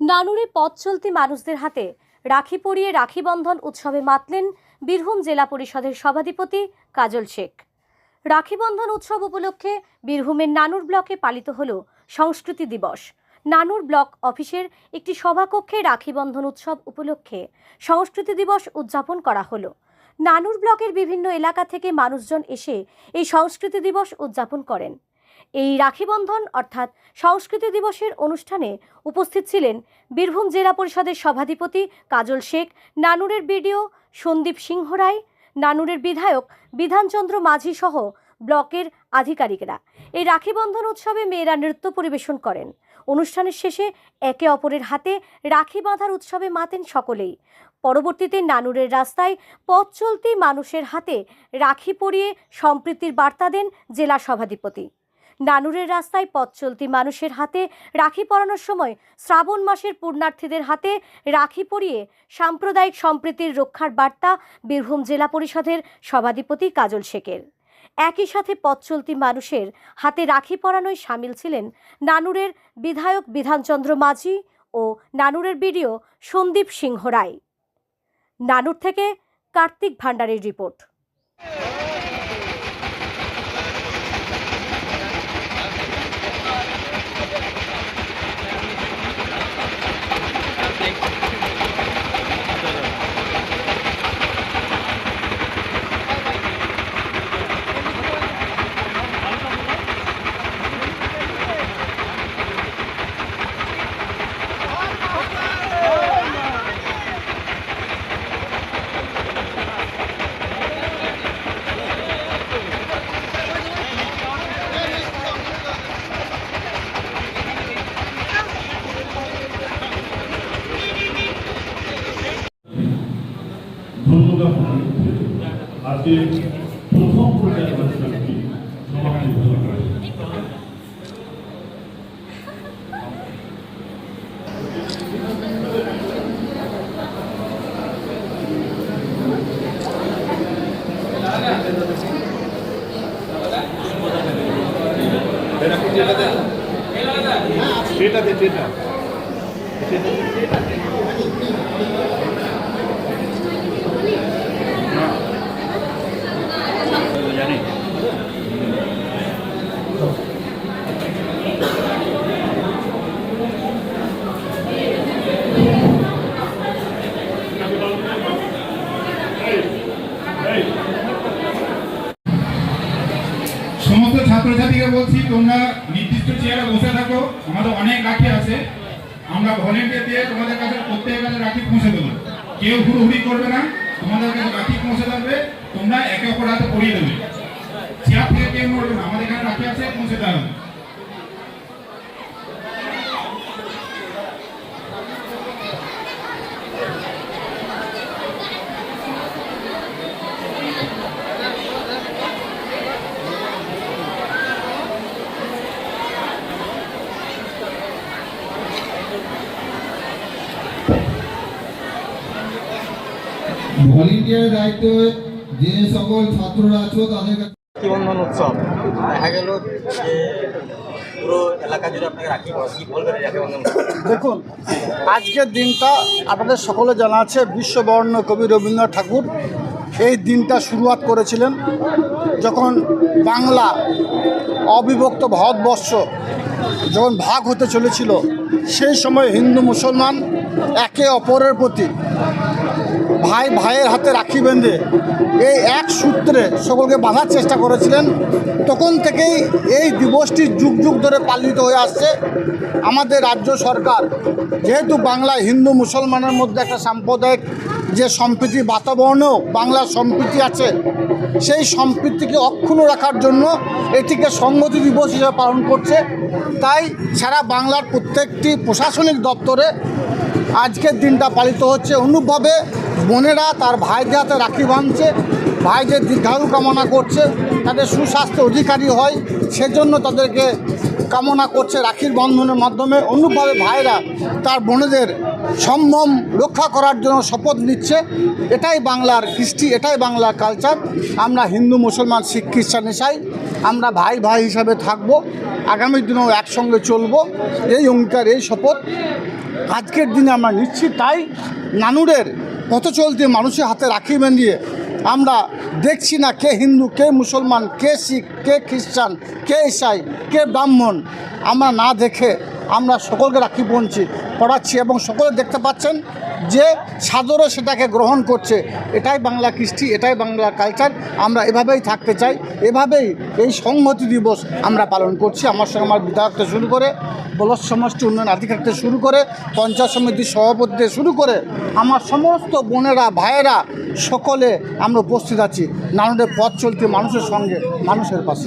নানুরে পথ চলতি মানুষদের হাতে রাখি পরিয়ে রাখি বন্ধন উৎসবে মাতলেন বীরভূম জেলা পরিষদের সভাধিপতি কাজল শেখ। রাখি বন্ধন উৎসব উপলক্ষে বীরভূমের নানুর ব্লকে পালিত হল সংস্কৃতি দিবস। নানুর ব্লক অফিসের একটি সভাকক্ষে রাখি বন্ধন উৎসব উপলক্ষে সংস্কৃতি দিবস উদযাপন করা হলো। নানুর ব্লকের বিভিন্ন এলাকা থেকে মানুষজন এসে এই সংস্কৃতি দিবস উদযাপন করেন। এই রাখি বন্ধন, অর্থাৎ সংস্কৃতি দিবসের অনুষ্ঠানে উপস্থিত ছিলেন বীরভূম জেলা পরিষদের সভাধিপতি কাজল শেখ, নানুরের বিডিও সন্দীপ সিংহ রায়, নানুরের বিধায়ক বিধানচন্দ্র মাঝি সহ ব্লকের আধিকারিকরা। এই রাখি বন্ধন উৎসবে মেয়েরা নৃত্য পরিবেশন করেন। অনুষ্ঠানের শেষে একে অপরের হাতে রাখি বাঁধার উৎসবে মাতেন সকলেই। পরবর্তীতে নানুরের রাস্তায় পথ চলতি মানুষের হাতে রাখি পরিয়ে সম্প্রীতির বার্তা দেন জেলা সভাধিপতি। নানুরের রাস্তায় পথ চলতি মানুষের হাতে রাখি পরানোর সময় শ্রাবণ মাসের পূর্ণার্থীদের হাতে রাখি পরিয়ে সাম্প্রদায়িক সম্প্রীতির রক্ষার বার্তা বীরভূম জেলা পরিষদের সভাধিপতি কাজল শেখের। একই সাথে পথ চলতি মানুষের হাতে রাখি পরানোয় সামিল ছিলেন নানুরের বিধায়ক বিধানচন্দ্র মাঝি ও নানুরের বিডিও সন্দীপ সিংহ রায়। নানুর থেকে কার্তিক ভান্ডারের রিপোর্ট। ধন্যবাদ আজকে প্রথম পর্যায়ের অনুষ্ঠানটি সমাপ্তি ঘোষণা করে সেটাতে সেটা জানি বলছি, তোমরা নির্দিষ্ট চেয়ারে বসে থাকো, আমাদের অনেক রাখি আছে। আমরা ভলেন্টিয়ার দিয়ে তোমাদের কাছে প্রত্যেকের কাছে রাখি পৌঁছে দেবো। কেউ হুড়ুহুড়ি করবে না, তোমাদের কাছে রাখি পৌঁছে দেবে তোমরা একে অপর হাতে পড়িয়ে দেবে। চেয়ার থেকে কেউ না, আমাদের এখানে রাখি আছে, পৌঁছে দেওয়া ভলেন্টিয়ারের দায়িত্বে যে সকল ছাত্ররা আছো তাদের কাছে রাখিবন্ধন উৎসব দেখা গেল যে পুরো এলাকা জুড়ে আপনাকে রাখি কি বলবেন রাখিবন্ধন? দেখুন আজকের দিনটা আপনাদের সকলে জানা আছে বিশ্ববর্ণ কবি রবীন্দ্রনাথ ঠাকুর এই দিনটা শুরুয়াত করেছিলেন যখন বাংলা অবিভক্ত ভারতবর্ষ যখন ভাগ হতে চলেছিল সেই সময় হিন্দু মুসলমান একে অপরের প্রতি ভাই ভাইয়ের হাতে রাখি বেঁধে এই এক সূত্রে সকলকে বাঁধার চেষ্টা করেছিলেন, তখন থেকেই এই দিবসটি যুগ যুগ ধরে পালিত হয়ে আসছে। আমাদের রাজ্য সরকার, যেহেতু বাংলায় হিন্দু মুসলমানের মধ্যে একটা সাম্প্রদায়িক যে সম্প্রীতি বাতাবরণেও বাংলার সম্প্রীতি আছে, সেই সম্প্রীতিকে অক্ষুণ্ণ রাখার জন্য এটিকে সংহতি দিবস হিসেবে পালন করছে। তাই সারা বাংলার প্রত্যেকটি প্রশাসনিক দপ্তরে আজকের দিনটা পালিত হচ্ছে। অনুপভাবে বোনেরা তার ভাইদের হাতে রাখি বাঁধছে, ভাইদের দীর্ঘায়ু কামনা করছে, তাদের সুস্বাস্থ্য অধিকারী হয়, সেজন্য তাদেরকে কামনা করছে রাখির বন্ধনের মাধ্যমে। অনুরূপভাবে ভাইরা তার বোনেদের সম্ভ্রম রক্ষা করার জন্য শপথ নিচ্ছে। এটাই বাংলার কৃষ্টি, এটাই বাংলার কালচার। আমরা হিন্দু, মুসলমান, শিখ, খ্রিস্টান এসাই আমরা ভাই ভাই হিসাবে থাকব, আগামী দিনেও একসঙ্গে চলব। এই অঙ্গীকার, এই শপথ আজকের দিনে আমরা নিচ্ছি। তাই নানুরের পথ চলতে মানুষের হাতে রাখি বেঁধিয়ে আমরা দেখছি না কে হিন্দু, কে মুসলমান, কে শিখ, কে খ্রিস্টান, কে ইসাই, কে ব্রাহ্মণ। আমরা না দেখে আমরা সকলকে রাখি পৌঁছি পড়াচ্ছি এবং সকলে দেখতে পাচ্ছেন যে সাদরে সেটাকে গ্রহণ করছে, এটাই বাংলা কৃষ্টি, এটাই বাংলা কালচার আমরা এভাবেই থাকতে চাই, এভাবেই এই সংহতি দিবস আমরা পালন করছি। আমার সঙ্গে আমার বিধায়ক শুরু করে বলস সমষ্টি উন্নয়ন আধিকারিক শুরু করে, পঞ্চায়েত সমিতির সভাপতি শুরু করে, আমার সমস্ত বোনেরা, ভাইয়েরা, সকলে আমরা উপস্থিত আছি। নানুদের পথ চলতে মানুষের সঙ্গে, মানুষের পাশে।